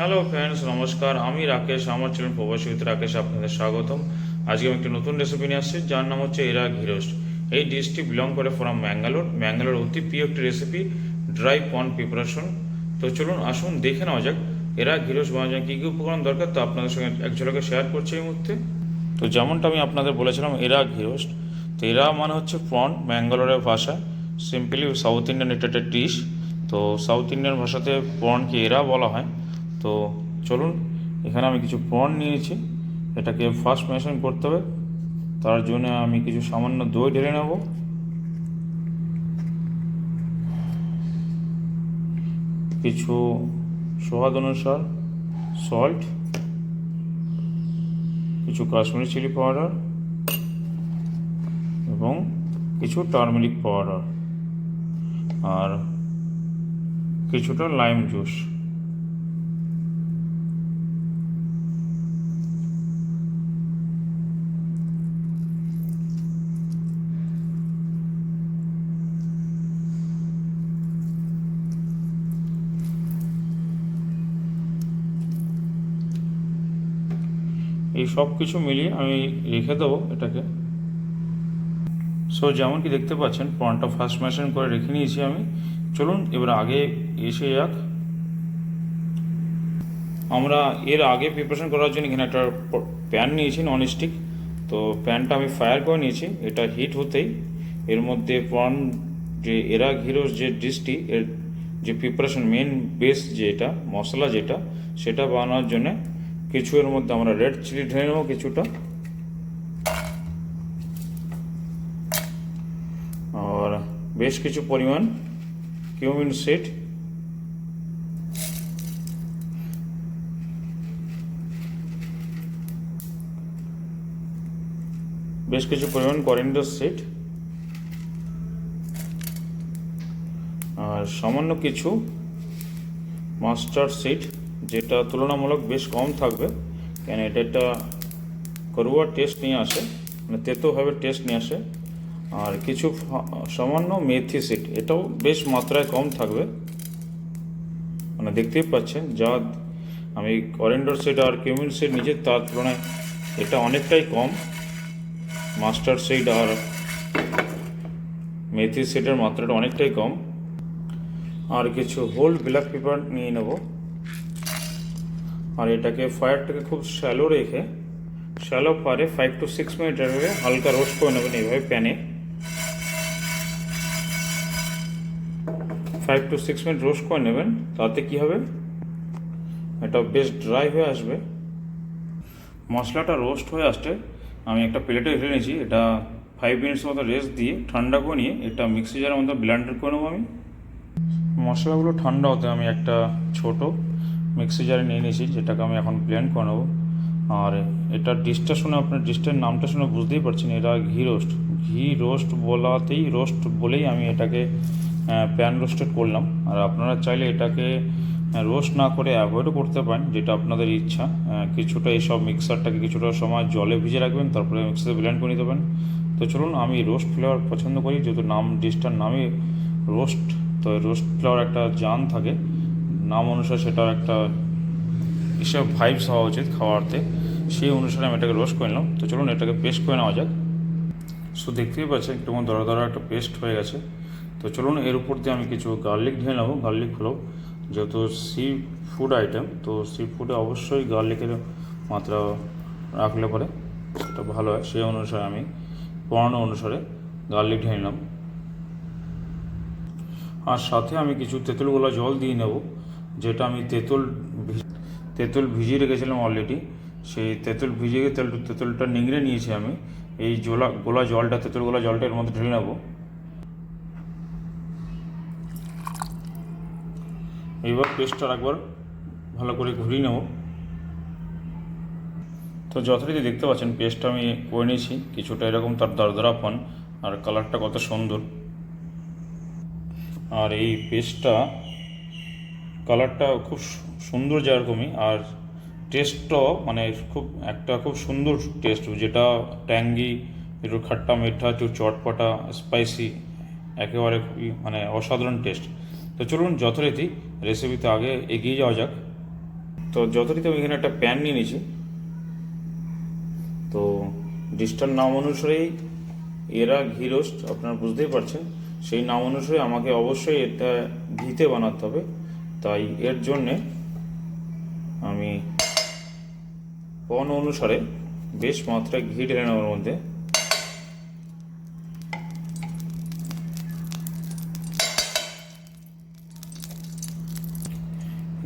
Hello friends নমস্কার। আমি রাকেশ, আমার চ্যানেল প্রবাসী with রাকেশ আপনাদের স্বাগতম। আজকে আমি একটি নতুন রেসিপি নিয়ে আসছি, যার নাম হচ্ছে এরা ঘিরোস্ট এই ডিশটি বিলং করে ফ্রম ম্যাঙ্গালোর ম্যাঙ্গালোর অতি প্রিয় একটি রেসিপি ড্রাই পন প্রিপারেশন তো চলুন আসুন, দেখে নেওয়া যাক, এরা ঘিরোস্ট বানানোর জন্য কী কী উপকরণ দরকার, তো আপনাদের সঙ্গে এক ঝলকে শেয়ার করছি এই মুহূর্তে। তো যেমনটা আমি আপনাদের বলেছিলাম, এরা ঘিরোস্ট তো এরা মানে হচ্ছে প্রন ম্যাঙ্গালোরের ভাষা। সিম্পলি সাউথ ইন্ডিয়ান এটা একটা ডিশ তো সাউথ ইন্ডিয়ান ভাষাতে প্রনকে এরা বলা হয়। তো চলুন, এখানে আমি কিছু প্রন নিয়েছি, এটাকে ফার্স্ট মেশিন করতে হবে, তার জন্য আমি কিছু সামান্য দই ঢেলে নেব। কিছু স্বাদ অনুসার সল্ট কিছু কাশ্মীরি চিলি পাউডার এবং কিছু টার্মেরিক পাউডার আর কিছুটা লাইম জুস এই সব কিছু মিলিয়ে আমি রেখে দেবো এটাকে। সো যেমন কি দেখতে পাচ্ছেন পনটা ফার্স্ট মেশিন করে রেখে নিয়েছি আমি। চলুন, এবার আগে এসে যাক। আমরা এর আগে প্রিপারেশন করার জন্য এখানে একটা প্যান নিয়েছি নন স্টিক তো প্যানটা আমি ফায়ার করে নিয়েছি, এটা হিট হতেই। এর মধ্যে প্রন যে এরা ঘিরোর যে ডিশটি এর যে প্রিপারেশন মেন বেস যেটা, মশলা যেটা, সেটা বানানোর জন্য কিছু এর মধ্যে আমরা রেড চিলি ঢেলে নেব কিছুটা। আর বেশ কিছু পরিমাণ কিউমিন সিড। বেশ কিছু পরিমাণ করিন্ডার সিড আর সামান্য কিছু মাস্টার্ড সিড যেটা তুলনামূলক বেশ কম থাকবে, কেন এটা একটা করুয়া টেস্ট নিয়ে আসে মানে তেতোভাবে টেস্ট নিয়ে আসে। আর কিছু সামান্য মেথি সিড এটাও বেশ মাত্রায় কম থাকবে। মানে দেখতেই পাচ্ছেন, যা আমি করেন্ডর সিড আর কিউমিন সিড নিচে তার তুলনায় এটা অনেকটাই কম। মাস্টার সিড আর মেথি সিডের মাত্রাটা অনেকটাই কম। আর কিছু হোল ব্ল্যাক পেপার নিয়ে নেব। আর এটাকে ফায়ারটাকে খুব শ্যালো রেখে শ্যালো ফায়ারে ফাইভ টু সিক্স মিনিট রেখে হালকা রোস্ট করে নেবেন এইভাবে প্যানে five to six minute roast করে নেবেন, তাতে কি হবে? এটা বেশ ড্রাই হয়ে আসবে। মশলাটা রোস্ট হয়ে আসছে আমি একটা প্লেটে রেখে নিয়েছি, এটা ফাইভ মিনিটস মতো রেস্ট দিয়ে ঠান্ডা করে নিয়ে এটা মিক্সি জারের মধ্যে ব্লেন্ডার করে নেব আমি। মশলাগুলো ঠান্ডা হতে আমি একটা ছোট মিক্সি জারে নিয়ে নিয়েছি, যেটাকে আমি এখন ব্লেন্ড করে নেব। আর এটা ডিশটা শুনে আপনার ডিশটার নামটা শুনে বুঝতেই পারছেন, এটা ঘি রোস্ট ঘি রোস্ট বলাতেই রোস্ট বলেই আমি এটাকে প্যান রোস্টেড করলাম। আর আপনারা চাইলে এটাকে রোস্ট না করে অ্যাভয়েডও করতে পারেন, যেটা আপনাদের ইচ্ছা। কিছুটা এইসব মিক্সারটাকে কিছুটা সময় জলে ভিজে রাখবেন, তারপরে মিক্সারে ব্লেন্ড করে নিতে পারেন। তো চলুন, আমি রোস্ট ফ্লেভার পছন্দ করি, যেহেতু নাম ডিশটার নামই রোস্ট তো রোস্ট ফ্লেভার একটা জান থাকে। নাম অনুসারে সেটার একটা এসব ভাইবস হওয়া উচিত খাওয়াতে। সেই অনুসারে আমি এটাকে রোস্ট করে নিলাম। তো চলুন এটাকে পেস্ট করে নেওয়া যাক। সো দেখতেই পাচ্ছেন একটু দরা দরা একটা পেস্ট হয়ে গেছে। তো চলুন এর উপর দিয়ে আমি কিছু গার্লিক ঢেলে নেব। গার্লিক হলো যেহেতু সি ফুড আইটেম তো সি ফুডে অবশ্যই গার্লিকের মাত্রা রাখলে পরে সেটা ভালো হয়। সেই অনুসারে আমি পড়ানো অনুসারে গার্লিক ঢেলে নিলাম। আর সাথে আমি কিছু তেঁতুল গোলা জল দিয়ে নেব। যেটা আমি তেঁতুল তেঁতুল ভিজিয়ে রেখেছিলাম অলরেডি সেই তেঁতুল ভিজিয়ে তেল তেঁতুলটা নিংড়ে নিয়েছি আমি। এই জোলা, গোলা জলটা, তেঁতুল গোলা জলটা এর মধ্যে ঢেলে নেব। এইবার পেস্টটা একবার ভালো করে ঘুরিয়ে নেব। তো যথারীতি দেখতে পাচ্ছেন পেস্টটা আমি করে নিয়েছি। কিছুটা এরকম তার দরদরাপন, আর কালারটা কত সুন্দর। আর এই পেস্টটা কালারটা খুব সুন্দর যেরকমই, আর টেস্টটাও মানে খুব, একটা খুব সুন্দর টেস্ট যেটা ট্যাঙ্গি, একটু খাট্টা মিঠা, একটু চটপটা স্পাইসি একেবারে খুবই মানে অসাধারণ টেস্ট তো চলুন যথারীতি রেসিপিতে আগে এগিয়ে যাওয়া যাক। তো যথারীতি আমি এখানে একটা প্যান নিয়ে নিয়েছি। তো ডিশটার নাম অনুসারেই এরা ঘি রোস্ট আপনারা বুঝতেই পারছেন। সেই নাম অনুসারে আমাকে অবশ্যই এটা ঘিতে বানাতে হবে। তাই এর জন্যে আমি পণ অনুসারে বেশ মাত্রায় ঘি ঢেলে নেওয়ার মধ্যে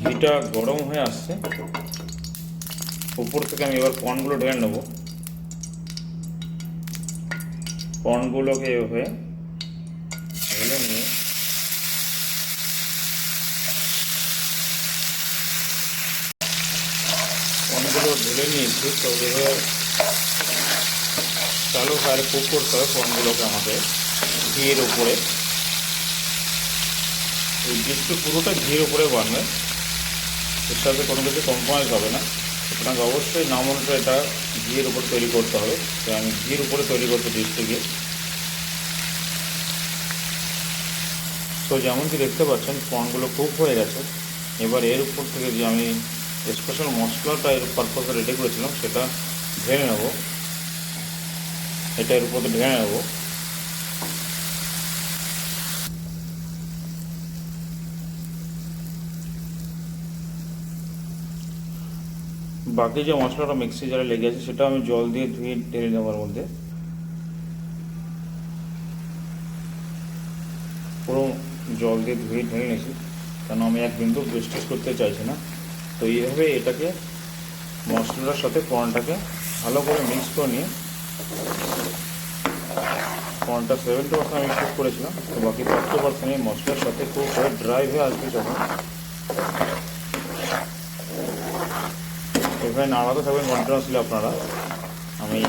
ঘিটা গরম হয়ে আসছে। উপর থেকে আমি এবার পনগুলো ঢেলে নেব। পনগুলোকে এভাবে ঢেলে নিয়ে নিয়েছি তো এভাবে চালু ফায়ারে কুক করতে হবে পনগুলোকে আমাকে ঘিয়ের উপরে, এই ডিশটি পুরোটা ঘিয়ের উপরে বানবে এর সাথে কোনো কিছু কম্প্রোমাইজ হবে না। সুতরাং অবশ্যই নাম অনুসারে এটা ঘিয়ের উপর তৈরি করতে হবে। তো আমি ঘিয়ের উপরে তৈরি করতে ডিশটিকে তো যেমন কি দেখতে পাচ্ছেন, পনগুলো কুক হয়ে গেছে। এবার এর উপর থেকে যে আমি স্পেশাল মশলাটা এর পারপাসে রেডি করেছিলাম সেটা ঢেলে নেব। এটা এর উপর ঢেলে নেব। বাকি যে মশলাটা মিক্সি জারে লেগে আছে, সেটা আমি জল দিয়ে ধুয়ে ঢেলে নেওয়ার মধ্যে। পুরো জল দিয়ে ধুয়ে ঢেলে নিয়েছি। কেন আমি এক বিন্দু ওয়েস্টেজ করতে চাইছি না। তো এইভাবে এটাকে মশলাটার সাথে কর্নটাকে ভালো করে মিক্স করে নিয়ে কর্নটা সেভেন্টি পার্সেন্ট আমি কুক করেছিলাম। তো বাকি ফিফটি পার্সেন্ট এই মশলার সাথে কুক হয়ে ড্রাই হয়ে আসবে যখন। এখানে নাড়াতে থাকবেন কন্টিনিউসলি আপনারা। আমি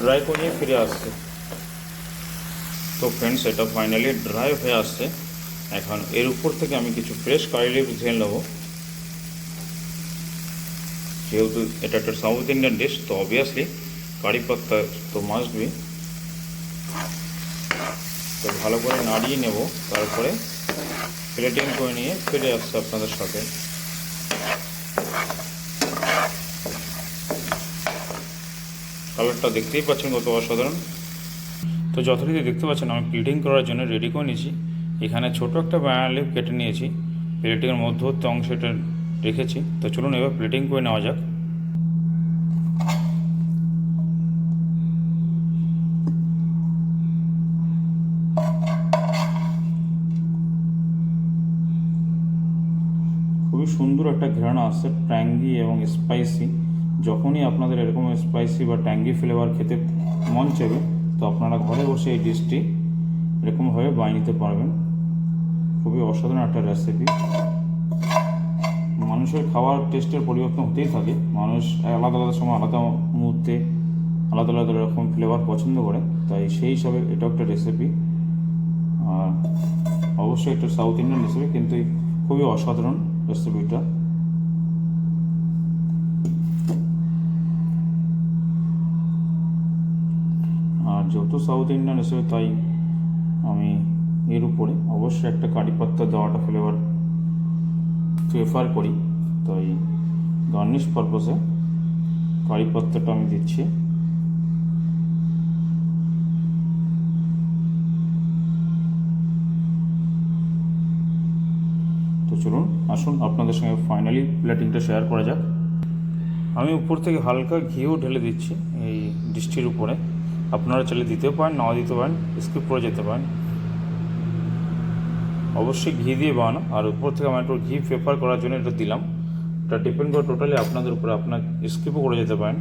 ড্রাই করে নিয়ে ফিরে আসছি। তো ফ্রেন্ডস এটা ফাইনালি ড্রাই হয়ে আসছে। এখন এর উপর থেকে আমি কিছু ফ্রেশ কারি লিভস ঢেলে নেব। যেহেতু এটা একটা সাউথ ইন্ডিয়ান ডিশ তো অবভিয়াসলি কারি পাত্তা তো মাস্ট বি তো ভালো করে নাড়িয়ে নেব, তারপরে প্লেটিং করে নিয়ে ফিরে আসছে আপনাদের সাথে। কালারটা দেখতেই পাচ্ছেন কত অসাধারণ। তো যথারীতি দেখতে পাচ্ছেন, আমি প্লেটিং করার জন্য রেডি করে নিয়েছি। এখানে ছোট একটা লিপ কেটে নিয়েছি। প্লেটিংয়ের মধ্যবর্তী অংশটা রেখেছি। তো চলুন এবার প্লেটিং করে নেওয়া যাক। খুবই সুন্দর একটা ঘ্রাণ আসছে ট্যাঙ্গি এবং স্পাইসি যখনই আপনাদের এরকম স্পাইসি বা ট্যাঙ্গি ফ্লেভার খেতে মন চাইবে, তো আপনারা ঘরে বসে এই ডিশটি এরকমভাবে বানিয়ে নিতে পারবেন। খুবই অসাধারণ একটা রেসিপি মানুষের খাওয়ার টেস্টের পরিবর্তন হতেই থাকে। মানুষ আলাদা আলাদা সময়, আলাদা মুহূর্তে, আলাদা আলাদা রকম ফ্লেভার পছন্দ করে। তাই সেই হিসাবে এটা একটা রেসিপি আর অবশ্যই একটা সাউথ ইন্ডিয়ান রেসিপি কিন্তু খুবই অসাধারণ রেসিপিটা আর যেহেতু সাউথ ইন্ডিয়ান রেসিপি তাই আমি এর উপরে অবশ্যই একটা কারি পাত্তা দেওয়াটা ফ্লেভার প্রেফার করি। তাই গার্নিশ পারপসে কারি পাত্তাটা আমি দিচ্ছি। তো চলুন, আসুন, আপনাদের সঙ্গে ফাইনালি প্লেটিংটা শেয়ার করা যাক। আমি উপর থেকে হালকা ঘিও ঢেলে দিচ্ছি এই ডিশটির উপরে। আপনারা চাইলে দিতেও পারেন, নাও দিতে পারেন স্কিপ করে যেতে পারেন। অবশ্যই ঘি দিয়ে বানানো। আর উপর থেকে আমি একটু ঘি প্রেফার করার জন্য এটা দিলাম। এটা ডিপেন্ড করে টোটালি আপনাদের উপরে আপনার স্কিপও করে যেতে পারেন।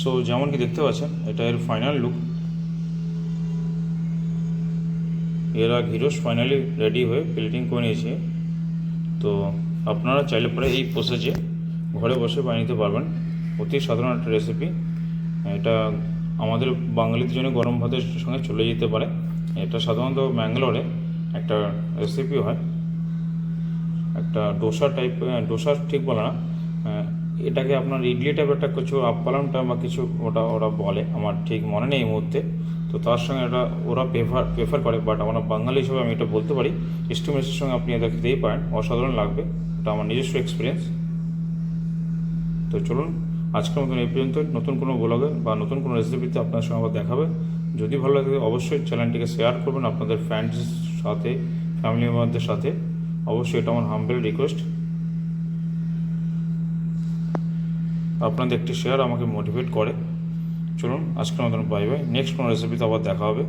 সো যেমন কি দেখতে পাচ্ছেন, এটা এর ফাইনাল লুক এরা ঘিরোস ফাইনালি রেডি হয়ে প্লেটিং করে নিয়েছে। তো আপনারা চাইলে পরে এই প্রসেসে ঘরে বসে বানিয়ে নিতে পারবেন। অতি সাধারণ একটা রেসিপি এটা আমাদের বাঙালিদের জন্য গরম ভাতের সঙ্গে চলে যেতে পারে। এটা সাধারণত ব্যাঙ্গালোরে একটা রেসিপি হয়। একটা ডোসা টাইপ ডোসা ঠিক বলে না। এটাকে আপনার ইডলি টাইপ একটা কিছু আপ্পালাম টাইপ বা কিছু ওটা ওরা বলে। আমার ঠিক মনে নেই এই মুহূর্তে। তো তো তার সঙ্গে এটা ওরা প্রেফার প্রেফার করে। বাট আমরা বাঙালি হিসেবে আমি এটা বলতে পারি স্টিমের সঙ্গে আপনি এটা খেতেই পারেন। অসাধারণ লাগবে। এটা আমার নিজস্ব এক্সপিরিয়েন্স তো চলুন, আজকের মতন এই পর্যন্ত নতুন কোনো ব্লগে বা নতুন কোনো রেসিপিতে আপনার সঙ্গে আবার দেখাবে। যদি ভালো লাগে অবশ্যই চ্যানেলটিকে শেয়ার করবেন আপনাদের ফ্রেন্ডসের সাথে ফ্যামিলি মেম্বারদের সাথে। অবশ্যই এটা আমার হাম্বেল রিকোয়েস্ট আপনাদের একটি শেয়ার আমাকে মোটিভেট করে। চলুন, আজকের মতন বাই বাই নেক্সট কোনো রেসিপিতে আবার দেখা হবে।